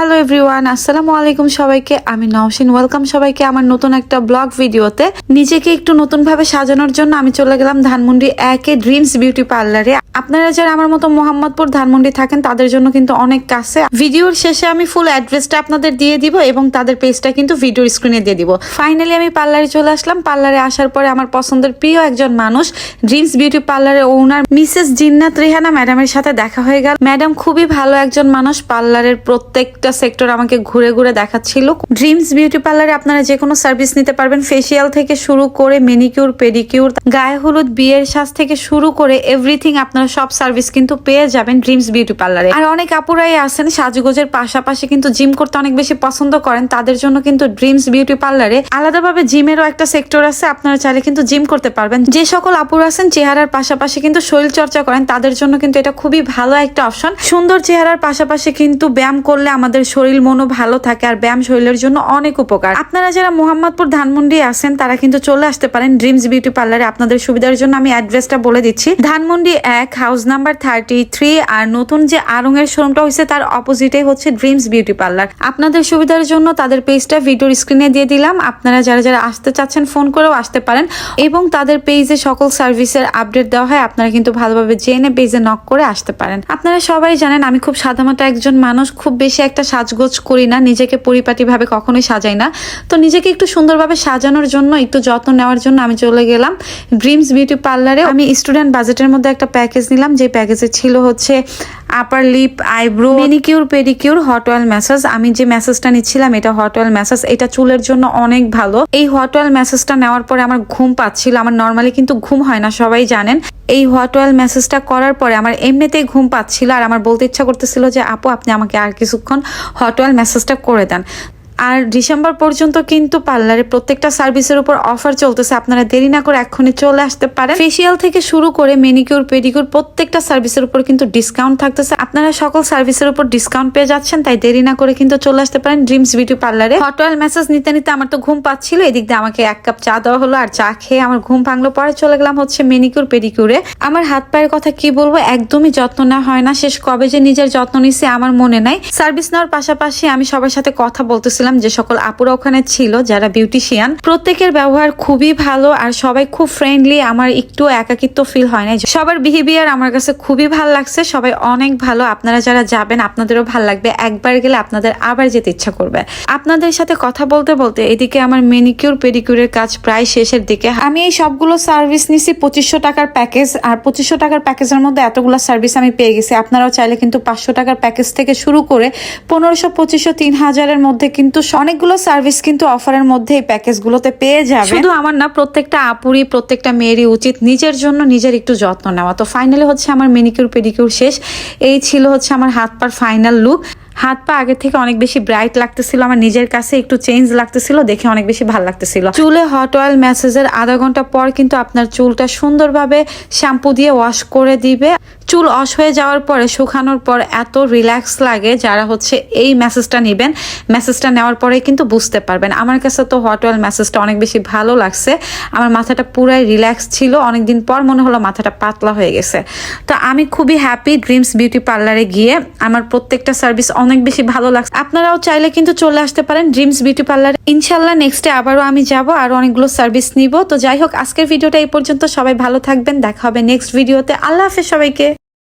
Hello everyone আসসালামু আলাইকুম সবাইকে। আমি নওশিন। ওয়েলকাম সবাইকে আমার নতুন একটা ব্লগ ভিডিওতে। নিজেকে একটু নতুন ভাবে সাজানোর জন্য আমি চলে গেলাম ধানমন্ডি একে ড্রিমস বিউটি পার্লারে আপনারা যারা আমার মতো মোহাম্মদপুর ধানমন্ডি থাকেন, তাদের জন্য কিন্তু অনেক কাছে। ভিডিওর শেষে আমি ফুল অ্যাড্রেসটা আপনাদের দিয়ে দিব এবং তাদের পেজটা কিন্তু ভিডিওর স্ক্রিনে দিয়ে দিব। ফাইনালি আমি পার্লারে চলে আসলাম। পার্লারে আসার পরে আমার পছন্দের প্রিয় একজন মানুষ ড্রিমস বিউটি পার্লারের ওনার মিসেস জিন্নাত রেহানা ম্যাডামের সাথে দেখা হয়ে গেল। ম্যাডাম খুবই ভালো একজন মানুষ। পার্লারের প্রত্যেকটা সেক্টর আমাকে ঘুরে ঘুরে দেখাচ্ছিল। ড্রিমস বিউটি পার্লারে আপনারা যে কোনো সার্ভিস নিতে পারবেন। ফেসিয়াল থেকে শুরু করে মেনিকিউর পেডিকিউর গায়ে হলুদ, বিয়ের সাজ থেকে শুরু করে এভরিথিং আপনারা সব সার্ভিস কিন্তু পেয়ে যাবেন ড্রিমস বিউটি পার্লারে আর অনেক আপুরাই আছেন, সাজগোজের পাশাপাশি কিন্তু জিম করতে অনেক বেশি পছন্দ করেন। তাদের জন্য কিন্তু ড্রিমস বিউটি পার্লারে আলাদাভাবে জিমেরও একটা সেক্টর আছে। আপনারা চাইলে কিন্তু জিম করতে পারবেন। যে সকল আপুরা আছেন, চেহারার পাশাপাশি কিন্তু শরীর চর্চা করেন, তাদের জন্য কিন্তু এটা খুবই ভালো একটা অপশন সুন্দর চেহারার পাশাপাশি কিন্তু ব্যায়াম করলে আমাদের শরীর মনও ভালো থাকে আর ব্যায়াম শরীরের জন্য অনেক উপকার। আপনারা যারা মোহাম্মদপুর ধানমন্ডি আছেন, তারা কিন্তু চলে আসতে পারেন ড্রিমস বিউটি পার্লারে আপনাদের সুবিধার জন্য আমি অ্যাড্রেসটা বলে দিচ্ছি। ধানমন্ডি এক, হাউস নাম্বার থার্টি থ্রি আর নতুন যে আরং এর শোরুমটা হয়েছে, তার অপোজিটে হচ্ছে ড্রিমস বিউটি পার্লার আপনাদের সুবিধার জন্য তাদের পেজটা ভিডিওর স্ক্রিনে দিয়ে দিলাম। আপনারা যারা যারা আসতে চাচ্ছেন, ফোন করেও আসতে পারেন। এবং তাদের পেজে সকল সার্ভিসের আপডেট দেওয়া হয়, আপনারা কিন্তু ভালোভাবে জেনে পেজে নক করে আসতে পারেন। আপনারা সবাই জানেন, আমি খুব সাধারণত একজন মানুষ, খুব বেশি একটা সাজগোজ করি না, নিজেকে পরিপাটিভাবে কখনোই সাজাই না। তো নিজেকে একটু সুন্দরভাবে সাজানোর জন্য, একটু যত্ন নেওয়ার জন্য আমি চলে গেলাম ড্রিমস বিউটি পার্লারে আমি স্টুডেন্ট বাজেটের মধ্যে একটা প্যাকেজ নিলাম যে প্যাকেজে ছিল হচ্ছে upper lip eyebrow manicure pedicure hot oil massage আমি যে ম্যাসাজটা নিচ্ছিলাম, এটা হট অয়েল ম্যাসাজ এটা চুলের জন্য অনেক ভালো। এই হট অয়েল ম্যাসাজটা নেওয়ার পরে আমার ঘুম পাচ্ছিল। আমার নর্মালি কিন্তু ঘুম হয় না, সবাই জানেন। এই হট অয়েল ম্যাসেজটা করার পরে আমার এমনিতেই ঘুম পাচ্ছিল আর আমার বলতে ইচ্ছা করতেছিল যে, আপু, আপনি আমাকে আর কিছুক্ষণ হট অয়েল ম্যাসেজটা করে দেন। আর ডিসেম্বর পর্যন্ত কিন্তু পার্লারে প্রত্যেকটা সার্ভিসের উপর অফার চলতেছে। আপনারা দেরি না করে এক্ষুনি চলে আসতে পারেন। ফেসিয়াল থেকে শুরু করে মেনিকিউর পেডিকিউর প্রত্যেকটা সার্ভিসের উপর কিন্তু ডিসকাউন্ট থাকতেছে। আপনারা সকল সার্ভিসের উপর ডিসকাউন্ট পেয়ে যাচ্ছেন, তাই দেরি না করে কিন্তু চলে আসতে পারেন ড্রিমস বিউটি পার্লারে হট অয়েল মেসেজ নিতে নিতে আমার তো ঘুম পাচ্ছিল। এদিক দিয়ে আমাকে এক কাপ চা দেওয়া হলো, আর চা খেয়ে আমার ঘুম ভাঙলো। পরে চলে গেলাম হচ্ছে মেনিকিউর পেডিকিউরে আমার হাত পায়ের কথা কি বলব? একদমই যত্ন নেওয়া হয় না। শেষ কবে যে নিজের যত্ন নিছি আমার মনে নাই। সার্ভিস নেওয়ার পাশাপাশি আমি সবার সাথে কথা বলতেছিলাম। যে সকল আপুরা ওখানে ছিল যারা বিউটিশিয়ান প্রত্যেকের ব্যবহার খুবই ভালো আর সবাই খুব ফ্রেন্ডলি আমার একটু একাকিত্ব ফিল হয় না সবার বিহেভিয়ার আমার কাছে খুবই ভালো লাগছে, সবাই অনেক ভালো। আপনারা যারা যাবেন, আপনাদেরও ভালো লাগবে। একবার গেলে আপনাদের আবার যেতে ইচ্ছা করবে। আপনাদের সাথে কথা বলতে বলতে এদিকে আমার মেনিকিউর পেডিকিউরের কাজ প্রায় শেষের দিকে। আমি এই সবগুলো সার্ভিস নিছি পঁচিশশো টাকার প্যাকেজ আর পঁচিশশো টাকার প্যাকেজের মধ্যে এতগুলো সার্ভিস আমি পেয়ে গেছি। আপনারাও চাইলে কিন্তু পাঁচশো টাকার প্যাকেজ থেকে শুরু করে পনেরোশো, পঁচিশশো, তিন হাজারের মধ্যে কিন্তু অনেকগুলো সার্ভিস কিন্তু অফারের মধ্যে এই প্যাকেজগুলোতে পেয়ে যাবে। শুধু আমার না, প্রত্যেকটা আপুরি প্রত্যেকটা মেয়েরই উচিত নিজের জন্য নিজের একটু যত্ন নেওয়া। তো ফাইনালি হচ্ছে আমার মেনিকিউর পেডিকিউর শেষ। এই ছিল হচ্ছে আমার হাত পার ফাইনাল লুক হাত পা আগের থেকে অনেক বেশি ব্রাইট লাগতেছিল, আমার নিজের কাছে একটু চেঞ্জ লাগতেছিল, দেখে অনেক বেশি ভালো লাগতেছিল। চুলে হট অয়েল ম্যাসেজের আধা ঘণ্টা পর কিন্তু আপনার চুলটা সুন্দরভাবে শ্যাম্পু দিয়ে ওয়াশ করে দিবে। চুল অস হয়ে যাওয়ার পরে শুকানোর পর এত রিল্যাক্স লাগে যারা হচ্ছে এই মেসেজটা নেবেন। মেসেজটা নেওয়ার পরে কিন্তু বুঝতে পারবেন। আমার কাছে তো হট অয়েল মেসেজটা অনেক বেশি ভালো লাগছে। আমার মাথাটা পুরাই রিল্যাক্স ছিল। অনেকদিন পর মনে হলো মাথাটা পাতলা হয়ে গেছে। তো আমি খুবই হ্যাপি ড্রিমস বিউটি পার্লারে গিয়ে আমার প্রত্যেকটা সার্ভিস অনেক বেশি ভালো লাগছে। আপনারাও চাইলে কিন্তু চলে আসতে পারেন ড্রিমস বিউটি পার্লার ইনশাল্লাহ নেক্সটে আবারও আমি যাব আর অনেকগুলো সার্ভিস নিব। তো যাই হোক, আজকের ভিডিওটা এই পর্যন্ত। সবাই ভালো থাকবেন। দেখা হবে নেক্সট ভিডিওতে আল্লাহ হাফেজ সবাইকে।